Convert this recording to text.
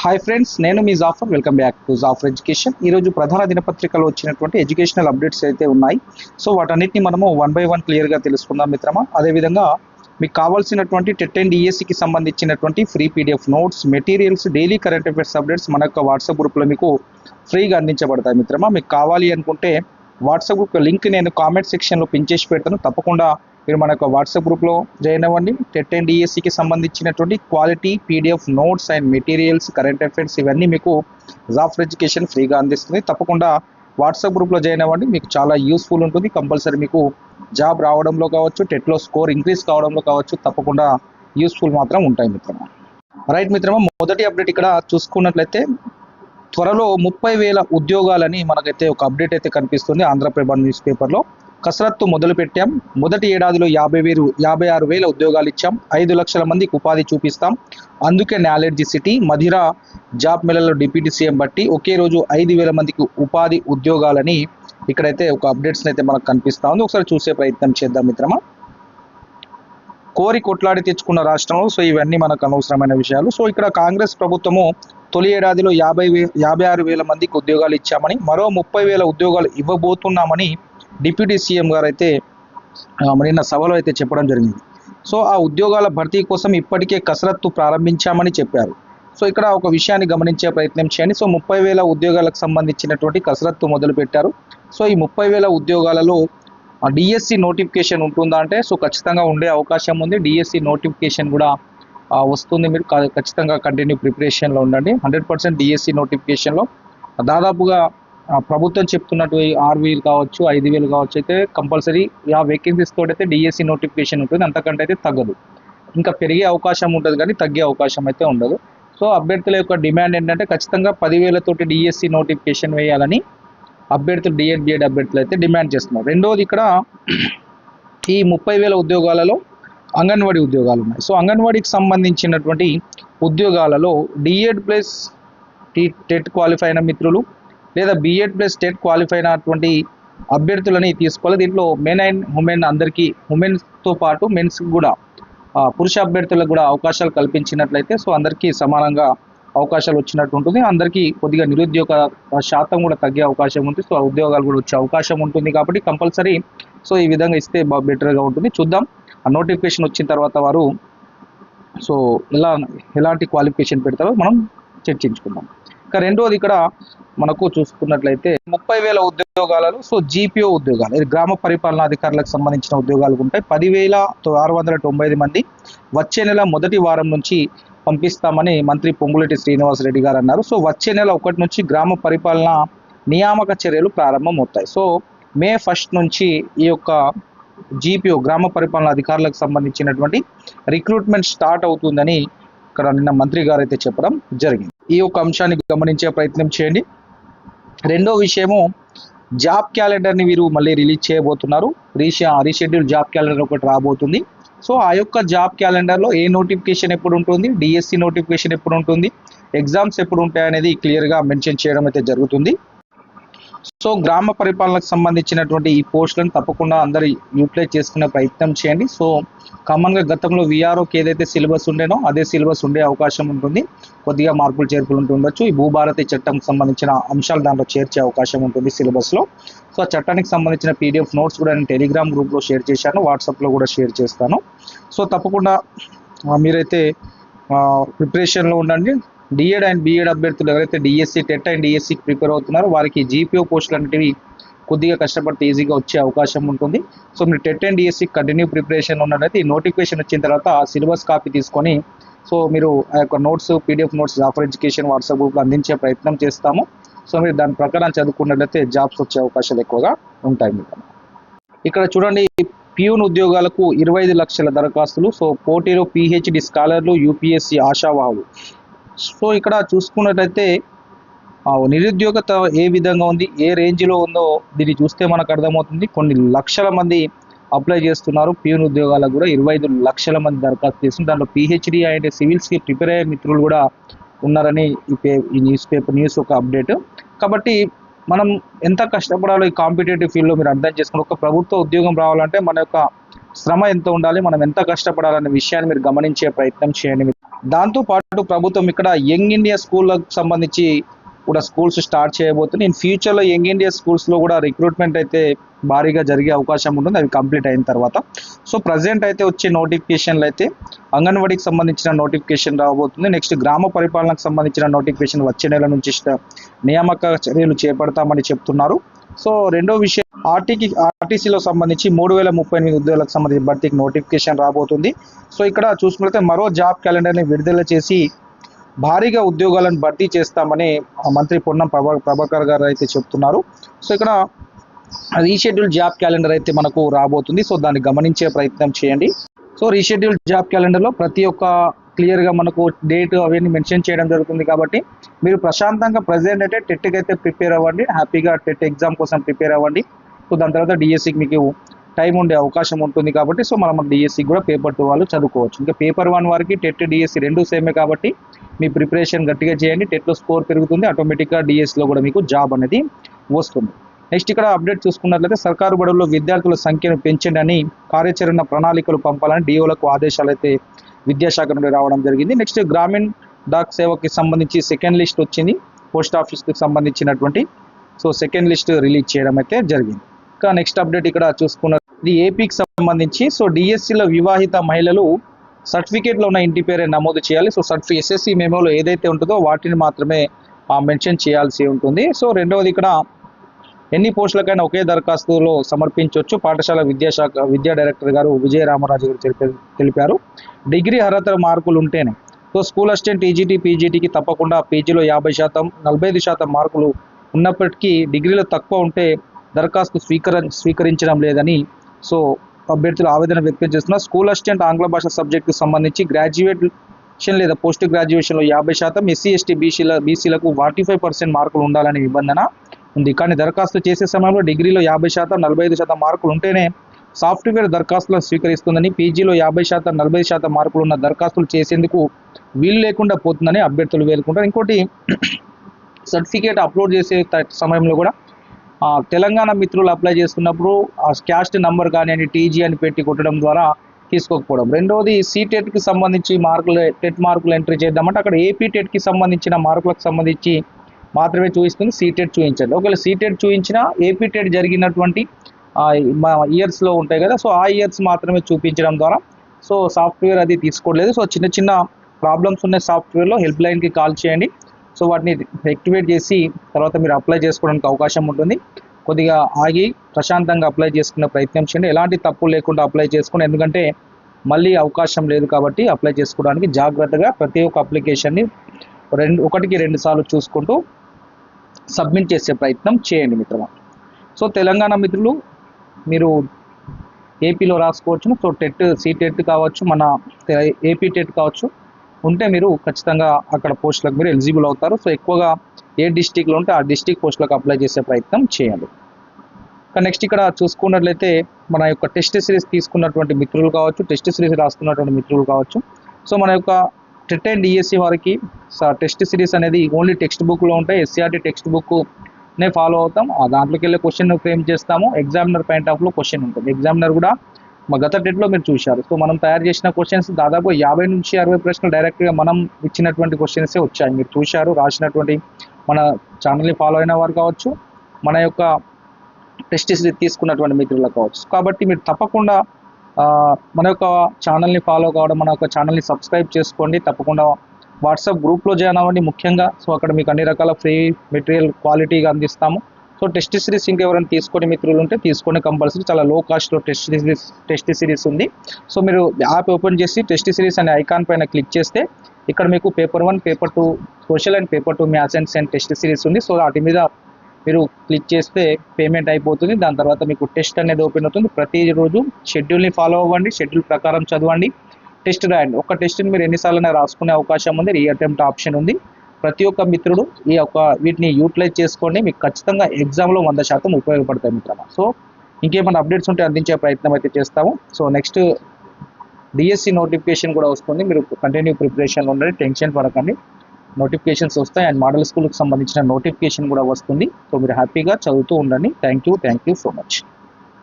Hi friends నేను మీ Jafar. Welcome back to Jafar education ఈరోజు ప్రధాన దినపత్రికలో వచ్చినటువంటి ఎడ్యుకేషనల్ అప్డేట్స్ అయితే ఉన్నాయి సో వాటన్నిటిని మనము వన్ బై వన్ క్లియర్గా తెలుసుకుందాం మిత్రమా. అదేవిధంగా మీకు కావాల్సినటువంటి టెట్ అండ్ ఈఎస్సికి సంబంధించినటువంటి free PDF notes materials daily current affairs updates మన యొక్క వాట్సాప్ గ్రూప్లో మీకు ఫ్రీగా అందించబడతాయి మిత్రమా. మీకు కావాలి అనుకుంటే వాట్సాప్ గ్రూప్ లింక్ నేను కామెంట్ సెక్షన్లో పిన్ చేసి పెడతాను. తప్పకుండా మీరు మన యొక్క వాట్సాప్ గ్రూప్లో జాయిన్ అవ్వండి. టెట్ అండ్ డిఎస్సికి సంబంధించినటువంటి quality PDF notes and materials current affairs ఇవన్నీ మీకు జాఫర్ ఎడ్యుకేషన్ ఫ్రీగా అందిస్తుంది. తప్పకుండా వాట్సాప్ గ్రూప్లో జాయిన్ అవ్వండి. మీకు చాలా యూస్ఫుల్ ఉంటుంది. కంపల్సరీ మీకు జాబ్ రావడంలో కావచ్చు టెట్లో స్కోర్ ఇంక్రీజ్ కావడంలో కావచ్చు తప్పకుండా యూస్ఫుల్ మాత్రం ఉంటాయి మిత్రమా. రైట్ మిత్రమా మొదటి అప్డేట్ ఇక్కడ చూసుకున్నట్లయితే త్వరలో ముప్పై వేల ఉద్యోగాలని మనకైతే ఒక అప్డేట్ అయితే కనిపిస్తుంది ఆంధ్రప్రభ న్యూస్ పేపర్లో. కసరత్తు మొదలు పెట్టాం మొదటి ఏడాదిలో యాభై వేలు యాభై ఆరు వేల ఉద్యోగాలు ఇచ్చాం. ఐదు లక్షల మందికి ఉపాధి చూపిస్తాం. అందుకే నాలెడ్జ్ సిటీ మధిర జాబ్ మేళలో డిప్యూటీ సీఎం బట్టి ఒకే రోజు ఐదు వేల మందికి ఉపాధి ఉద్యోగాలని ఇక్కడైతే ఒక అప్డేట్స్ని అయితే మనకు కనిపిస్తూ ఉంది. ఒకసారి చూసే ప్రయత్నం చేద్దాం మిత్రమా. కోరి కొట్లాడి తెచ్చుకున్న రాష్ట్రంలో సో ఇవన్నీ మనకు అనవసరమైన విషయాలు. సో ఇక్కడ కాంగ్రెస్ ప్రభుత్వము తొలి ఏడాదిలో యాభై వే యాభై ఆరు వేల మందికి ఉద్యోగాలు ఇచ్చామని మరో ముప్పై వేల ఉద్యోగాలు ఇవ్వబోతున్నామని డిప్యూటీ సీఎం గారు అయితే నిన్న సభలో అయితే చెప్పడం జరిగింది. సో ఆ ఉద్యోగాల భర్తీ కోసం ఇప్పటికే కసరత్తు ప్రారంభించామని చెప్పారు. సో ఇక్కడ ఒక విషయాన్ని గమనించే ప్రయత్నం చేయండి. సో ముప్పై వేల ఉద్యోగాలకు సంబంధించినటువంటి కసరత్తు మొదలుపెట్టారు. సో ఈ ముప్పై వేల ఉద్యోగాలలో డిఎస్సి నోటిఫికేషన్ ఉంటుందా అంటే సో ఖచ్చితంగా ఉండే అవకాశం ఉంది. డిఎస్సి నోటిఫికేషన్ కూడా వస్తుంది. మీరు ఖచ్చితంగా కంటిన్యూ ప్రిపరేషన్లో ఉండండి. హండ్రెడ్ పర్సెంట్ డిఎస్సి నోటిఫికేషన్లో. దాదాపుగా ప్రభుత్వం చెప్తున్నట్టు ఆరు వేలు కావచ్చు ఐదు వేలు కావచ్చు అయితే కంపల్సరీ ఆ వేకెన్సీస్ తోటి అయితే డిఎస్సి నోటిఫికేషన్ ఉంటుంది. అంతకంటే అయితే తగ్గదు. ఇంకా పెరిగే అవకాశం ఉంటుంది కానీ తగ్గే అవకాశం అయితే ఉండదు. సో అభ్యర్థుల యొక్క డిమాండ్ ఏంటంటే ఖచ్చితంగా పదివేలతోటి డిఎస్సి నోటిఫికేషన్ వేయాలని అభ్యర్థులు డిఎడ్ బిఎడ్ అభ్యర్థులు అయితే డిమాండ్ చేస్తున్నారు. రెండోది ఇక్కడ ఈ ముప్పై వేల ఉద్యోగాలలో అంగన్వాడీ ఉద్యోగాలు ఉన్నాయి. సో అంగన్వాడీకి సంబంధించినటువంటి ఉద్యోగాలలో DEd plus T TET qualify అయిన మిత్రులు లేదా బిఎడ్ ప్లస్ స్టేట్ క్వాలిఫై అయినటువంటి అభ్యర్థులని తీసుకోవాలి. దీంట్లో మెన్ అండ్ ఉమెన్ అందరికీ ఉమెన్స్తో పాటు మెన్స్కి కూడా పురుష అభ్యర్థులకు కూడా అవకాశాలు కల్పించినట్లయితే సో అందరికీ సమానంగా అవకాశాలు వచ్చినట్టు ఉంటుంది అందరికీ కొద్దిగా నిరుద్యోగ శాతం కూడా తగ్గే అవకాశం ఉంది. సో ఆ ఉద్యోగాలు కూడా వచ్చే అవకాశం ఉంటుంది కాబట్టి కంపల్సరీ. సో ఈ విధంగా ఇస్తే బాగా బెటర్గా ఉంటుంది. చూద్దాం. ఆ నోటిఫికేషన్ వచ్చిన తర్వాత వారు సో ఎలా ఎలాంటి క్వాలిఫికేషన్ పెడతారో మనం చర్చించుకుందాం. ఇక రెండోది ఇక్కడ మనకు చూసుకున్నట్లయితే ముప్పై వేల ఉద్యోగాలలో సో జీపీఓ ఉద్యోగాలు ఇది గ్రామ పరిపాలనాధికారులకు సంబంధించిన ఉద్యోగాలు ఉంటాయి. పదివేల ఆరు వందల తొంభై ఐదు మంది వచ్చే నెల మొదటి వారం నుంచి పంపిస్తామని మంత్రి పొంగులెట్టి శ్రీనివాసరెడ్డి గారు అన్నారు. సో వచ్చే నెల ఒకటి నుంచి గ్రామ పరిపాలన నియామక చర్యలు ప్రారంభం అవుతాయి సో మే ఫస్ట్ నుంచి ఈ యొక్క జీపీఓ గ్రామ పరిపాలన అధికారులకు సంబంధించినటువంటి రిక్రూట్మెంట్ స్టార్ట్ అవుతుందని ఇక్కడ నిన్న మంత్రి గారు అయితే చెప్పడం జరిగింది. ఈ యొక్క అంశాన్ని గమనించే ప్రయత్నం చేయండి. రెండో విషయము జాబ్ క్యాలెండర్ని వీరు మళ్ళీ రిలీజ్ చేయబోతున్నారు. రీష రీషెడ్యూల్ జాబ్ క్యాలెండర్ ఒకటి రాబోతుంది. సో ఆ యొక్క జాబ్ క్యాలెండర్లో ఏ నోటిఫికేషన్ ఎప్పుడు ఉంటుంది డిఎస్సి నోటిఫికేషన్ ఎప్పుడు ఉంటుంది ఎగ్జామ్స్ ఎప్పుడు ఉంటాయి అనేది క్లియర్గా మెన్షన్ చేయడం అయితే జరుగుతుంది. సో గ్రామ పరిపాలనకు సంబంధించినటువంటి ఈ పోస్టులను తప్పకుండా అందరు యూటిలైజ్ చేసుకునే ప్రయత్నం చేయండి. సో కామన్గా గతంలో విఆర్ఓకి ఏదైతే సిలబస్ ఉండేనో అదే సిలబస్ ఉండే అవకాశం ఉంటుంది. కొద్దిగా మార్పులు చేర్పులు ఉంటుండొచ్చు ఈ భూభారతి చట్టంకి సంబంధించిన అంశాలు దాంట్లో చేర్చే అవకాశం ఉంటుంది సిలబస్లో. సో ఆ చట్టానికి సంబంధించిన పీడిఎఫ్ నోట్స్ కూడా నేను టెలిగ్రామ్ గ్రూప్లో షేర్ చేశాను. వాట్సాప్లో కూడా షేర్ చేస్తాను. సో తప్పకుండా మీరైతే ప్రిపరేషన్లో ఉండండి. డిఎడ్ అండ్ బిఎడ్ అభ్యర్థులు ఎవరైతే డిఎస్సి టెట్ అండ్ డిఎస్సికి ప్రిపేర్ అవుతున్నారో వారికి జీపీఓ పోస్టులు అనేటివి కొద్దిగా కష్టపడితే ఈజీగా వచ్చే అవకాశం ఉంటుంది. సో మీరు TET and DSC continue preparation ఉన్నట్లయితే ఈ నోటిఫికేషన్ వచ్చిన తర్వాత ఆ సిలబస్ కాపీ తీసుకొని సో మీరు ఆ యొక్క notes PDF notes offer education WhatsApp గ్రూప్లో అందించే ప్రయత్నం చేస్తాము. సో మీరు దాని ప్రకారం చదువుకున్నట్లయితే జాబ్స్ వచ్చే అవకాశాలు ఎక్కువగా ఉంటాయి మీకు. ఇక్కడ చూడండి పియూన్ ఉద్యోగాలకు ఇరవై ఐదు లక్షల దరఖాస్తులు. సో పోటీలో పిహెచ్డి స్కాలర్లు యూపీఎస్సి ఆశావాహులు. సో ఇక్కడ చూసుకున్నట్లయితే ఆ, నిరుద్యోగత ఏ విధంగా ఉంది ఏ రేంజ్లో ఉందో దీన్ని చూస్తే మనకు అర్థమవుతుంది. కొన్ని లక్షల మంది అప్లై చేస్తున్నారు. పియూన్ ఉద్యోగాలకు కూడా ఇరవై ఐదు లక్షల మంది దరఖాస్తు చేస్తున్నారు. దాంట్లో పిహెచ్డి అండ్ సివిల్స్కి ప్రిపేర్ అయ్యే మిత్రులు కూడా ఉన్నారని ఈ పే ఈ న్యూస్ పేపర్ న్యూస్ ఒక అప్డేట్. కాబట్టి మనం ఎంత కష్టపడాలో ఈ కాంపిటేటివ్ ఫీల్డ్లో మీరు అర్థం చేసుకుని ఒక ప్రభుత్వ ఉద్యోగం రావాలంటే మన యొక్క శ్రమ ఎంత ఉండాలి మనం ఎంత కష్టపడాలనే విషయాన్ని మీరు గమనించే ప్రయత్నం చేయండి. దాంతో పాటు ప్రభుత్వం ఇక్కడ యంగ్ ఇండియా స్కూళ్ళకు సంబంధించి కూడా స్కూల్స్ స్టార్ట్ చేయబోతుంది. ఇన్ ఫ్యూచర్లో యంగ్ ఇండియా స్కూల్స్లో కూడా రిక్రూట్మెంట్ అయితే భారీగా జరిగే అవకాశం ఉంటుంది. అవి కంప్లీట్ అయిన తర్వాత. సో ప్రజెంట్ అయితే వచ్చే నోటిఫికేషన్లు అయితే అంగన్వాడీకి సంబంధించిన నోటిఫికేషన్ రాబోతుంది. నెక్స్ట్ గ్రామ పరిపాలనకు సంబంధించిన నోటిఫికేషన్ వచ్చే నెల నుంచి నియామక చర్యలు చేపడతామని చెప్తున్నారు. సో రెండో విషయం ఆర్టీకి ఆర్టీసీలో సంబంధించి మూడు వేల ముప్పై ఎనిమిది ఉద్యోగాలకు సంబంధించి భర్తీకి నోటిఫికేషన్ రాబోతుంది. సో ఇక్కడ చూసుకుంటే మరో జాబ్ క్యాలెండర్ని విడుదల చేసి భారీగా ఉద్యోగాలను భర్తీ చేస్తామని మంత్రి పొన్నం ప్రభా ప్రభాకర్ గారు అయితే చెప్తున్నారు. సో ఇక్కడ రీషెడ్యూల్ జాబ్ క్యాలెండర్ అయితే మనకు రాబోతుంది. సో దాన్ని గమనించే ప్రయత్నం చేయండి. సో రీషెడ్యూల్ జాబ్ క్యాలెండర్లో ప్రతి ఒక్క క్లియర్గా మనకు డేట్ అవన్నీ మెన్షన్ చేయడం జరుగుతుంది కాబట్టి మీరు ప్రశాంతంగా ప్రజెంట్ అయితే టెట్కి అయితే ప్రిపేర్ అవ్వండి. హ్యాపీగా టెట్ ఎగ్జామ్ కోసం ప్రిపేర్ అవ్వండి. సో దాని తర్వాత డిఎస్సికి మీకు టైం ఉండే అవకాశం ఉంటుంది కాబట్టి సో మనం డిఎస్సి కూడా పేపర్ టూ వాళ్ళు చదువుకోవచ్చు. ఇంకా పేపర్ వన్ వారికి టెట్ డిఎస్సి రెండు సేమే కాబట్టి మీ ప్రిపరేషన్ గట్టిగా చేయండి. టెట్లో స్కోర్ పెరుగుతుంది. ఆటోమేటిక్గా డిఎస్సిలో కూడా మీకు జాబ్ అనేది వస్తుంది. నెక్స్ట్ ఇక్కడ అప్డేట్ చూసుకున్నట్లయితే సర్కారు బడుల్లో విద్యార్థుల సంఖ్యను పెంచండి అని కార్యాచరణ ప్రణాళికలు పంపాలని డిఓలకు ఆదేశాలు అయితే విద్యాశాఖ నుండి రావడం జరిగింది. నెక్స్ట్ గ్రామీణ్ డాక్ సేవకి సంబంధించి సెకండ్ లిస్ట్ వచ్చింది. పోస్ట్ ఆఫీస్కి సంబంధించినటువంటి సో సెకండ్ లిస్ట్ రిలీజ్ చేయడం అయితే జరిగింది. ఇంకా నెక్స్ట్ అప్డేట్ ఇక్కడ చూసుకున్న ఇది ఏపీకి సంబంధించి సో డిఎస్సిలో వివాహిత మహిళలు సర్టిఫికేట్లో ఉన్న ఇంటి పేరే నమోదు చేయాలి. సో సర్టిఫి ఎస్ఎస్సి మెమోలో ఏదైతే ఉంటుందో వాటిని మాత్రమే మెన్షన్ చేయాల్సి ఉంటుంది. సో రెండవది ఇక్కడ ఎన్ని పోస్టులకైనా ఒకే దరఖాస్తులో సమర్పించవచ్చు పాఠశాల విద్యాశాఖ విద్యా డైరెక్టర్ గారు విజయ రామరాజు గారు తెలిపారు. డిగ్రీ అర్హత మార్కులు ఉంటేనే సో స్కూల్ అసిస్టెంట్ ఈజీటీ పీజీటీకి తప్పకుండా పీజీలో యాభై శాతం నలభై ఐదు శాతం మార్కులు ఉన్నప్పటికీ డిగ్రీలో తక్కువ ఉంటే దరఖాస్తు స్వీకర స్వీకరించడం లేదని సో అభ్యర్థులు ఆవేదన వ్యక్తం చేస్తున్నారు. స్కూల్ అసిస్టెంట్ ఆంగ్ల భాష సబ్జెక్టుకు సంబంధించి గ్రాడ్యుయేషన్ లేదా పోస్ట్ గ్రాడ్యుయేషన్లో యాభై శాతం ఎస్సీ ఎస్టీ బీసీల బీసీలకు ఫార్టీ ఫైవ్ పర్సెంట్ మార్కులు ఉండాలనే నిబంధన. ఉంది. కానీ దరఖాస్తు చేసే సమయంలో డిగ్రీలో యాభై శాతం నలభై ఐదు శాతం మార్కులు ఉంటేనే సాఫ్ట్వేర్ దరఖాస్తులను స్వీకరిస్తుందని పీజీలో యాభై శాతం నలభై శాతం మార్కులు ఉన్న దరఖాస్తులు చేసేందుకు వీలు లేకుండా పోతుందని అభ్యర్థులు వేరుకుంటారు ఇంకోటి సర్టిఫికేట్ అప్లోడ్ చేసే సమయంలో కూడా తెలంగాణ మిత్రులు అప్లై చేసుకున్నప్పుడు ఆ క్యాస్ట్ నంబర్ కానీ అని టీజీ అని పెట్టి కొట్టడం ద్వారా తీసుకోకపోవడం. రెండవది సీటెట్కి సంబంధించి మార్కులు టెట్ మార్కులు ఎంట్రీ చేద్దామంటే అక్కడ ఏపీ టెట్కి సంబంధించిన మార్కులకు సంబంధించి మాత్రమే చూపిస్తుంది సీటెడ్ చూపించండి ఒకవేళ సీటెడ్ చూపించినా ఏపీటెడ్ జరిగినటువంటి మా ఇయర్స్లో ఉంటాయి కదా సో ఆ ఇయర్స్ మాత్రమే చూపించడం ద్వారా సో సాఫ్ట్వేర్ అది తీసుకోవట్లేదు సో చిన్న చిన్న ప్రాబ్లమ్స్ ఉన్న సాఫ్ట్వేర్లో హెల్ప్ లైన్కి కాల్ చేయండి. సో వాటిని యాక్టివేట్ చేసి తర్వాత మీరు అప్లై చేసుకోవడానికి అవకాశం ఉంటుంది. కొద్దిగా ఆగి ప్రశాంతంగా అప్లై చేసుకునే ప్రయత్నం చేయండి. ఎలాంటి తప్పు లేకుండా అప్లై చేసుకోండి. ఎందుకంటే మళ్ళీ అవకాశం లేదు కాబట్టి అప్లై చేసుకోవడానికి జాగ్రత్తగా ప్రతి ఒక్క అప్లికేషన్ని రెండు ఒకటికి రెండు సార్లు చూసుకుంటూ సబ్మిట్ చేసే ప్రయత్నం చేయండి మిత్రమా. సో తెలంగాణ మిత్రులు మీరు ఏపీలో రాసుకోవచ్చు సో టెట్ టెట్ కావచ్చు మన ఏపీ టెట్ కావచ్చు ఉంటే మీరు ఖచ్చితంగా అక్కడ పోస్టులకు మీరు ఎలిజిబుల్ అవుతారు. సో ఎక్కువగా ఏ డిస్టిక్లో ఉంటే ఆ డిస్టిక్ పోస్టులకు అప్లై చేసే ప్రయత్నం చేయండి. ఇంకా నెక్స్ట్ ఇక్కడ చూసుకున్నట్లయితే మన యొక్క టెస్ట్ సిరీస్ తీసుకున్నటువంటి మిత్రులు కావచ్చు టెస్ట్ సిరీస్ రాసుకున్నటువంటి మిత్రులు కావచ్చు. సో మన యొక్క టెట్ అండ్ డిఎస్సి వారికి టెస్ట్ సిరీస్ అనేది ఓన్లీ టెక్స్ట్ బుక్లో ఉంటాయి. ఎస్సీఆర్టీ టెక్స్ట్ బుక్నే ఫాలో అవుతాం. ఆ దాంట్లోకి వెళ్ళే క్వశ్చన్ ఫ్రేమ్ చేస్తాము. ఎగ్జామినర్ పాయింట్ ఆఫ్లో క్వశ్చన్ ఉంటుంది. ఎగ్జామినర్ కూడా మా గత టెట్లో మీరు చూశారు. సో మనం తయారు చేసిన క్వశ్చన్స్ దాదాపు యాభై నుంచి అరవై ప్రశ్నలు డైరెక్ట్గా మనం ఇచ్చినటువంటి క్వశ్చన్సే వచ్చాయి. మీరు చూశారు రాసినటువంటి మన ఛానల్ని ఫాలో అయిన వారు కావచ్చు మన యొక్క టెస్ట్ తీసుకున్నటువంటి మిత్రులకు కావచ్చు. కాబట్టి మీరు తప్పకుండా మన యొక్క ఛానల్ని ఫాలో కావడం మన యొక్క ఛానల్ని సబ్స్క్రైబ్ చేసుకోండి. తప్పకుండా వాట్సాప్ గ్రూప్లో జాయిన్ అవ్వండి ముఖ్యంగా. సో అక్కడ మీకు అన్ని రకాల ఫ్రీ మెటీరియల్ క్వాలిటీగా అందిస్తాము. సో టెస్ట్ సిరీస్ ఇంకెవరైనా తీసుకొని మిత్రులు ఉంటే తీసుకొని కంపల్సరీ చాలా లో కాస్ట్లో టెస్ట్ సిరీస్ టెస్ట్ సిరీస్ ఉంది. సో మీరు యాప్ ఓపెన్ చేసి టెస్ట్ సిరీస్ అనే ఐకాన్ పైన క్లిక్ చేస్తే ఇక్కడ మీకు paper one paper two social and paper two maths and science test series ఉంది. సో వాటి మీద మీరు క్లిక్ చేస్తే పేమెంట్ అయిపోతుంది. దాని తర్వాత మీకు టెస్ట్ అనేది ఓపెన్ అవుతుంది. ప్రతిరోజు షెడ్యూల్ని ఫాలో అవ్వండి. షెడ్యూల్ ప్రకారం చదవండి. టెస్ట్ రాయండి. ఒక టెస్ట్ని మీరు ఎన్నిసార్లు రాసుకునే అవకాశం ఉంది. రీ అటెంప్ట్ ఆప్షన్ ఉంది. ప్రతి ఒక్క మిత్రుడు ఈ యొక్క వీటిని యూటిలైజ్ చేసుకోండి. మీకు ఖచ్చితంగా ఎగ్జామ్లో వంద శాతం ఉపయోగపడతాయి మిత్రమా. సో ఇంకేమైనా అప్డేట్స్ ఉంటే అందించే ప్రయత్నం అయితే చేస్తాము. సో నెక్స్ట్ డిఎస్సి నోటిఫికేషన్ కూడా వస్తుంది. మీరు కంటిన్యూ ప్రిపరేషన్లో ఉండండి. టెన్షన్ పడకండి. నోటిఫికేషన్స్ వస్తాయి అండ్ మోడల్ స్కూల్కి సంబంధించిన నోటిఫికేషన్ కూడా వస్తుంది. సో మీరు హ్యాపీగా చదువుతూ ఉండండి. Thank you thank you so much.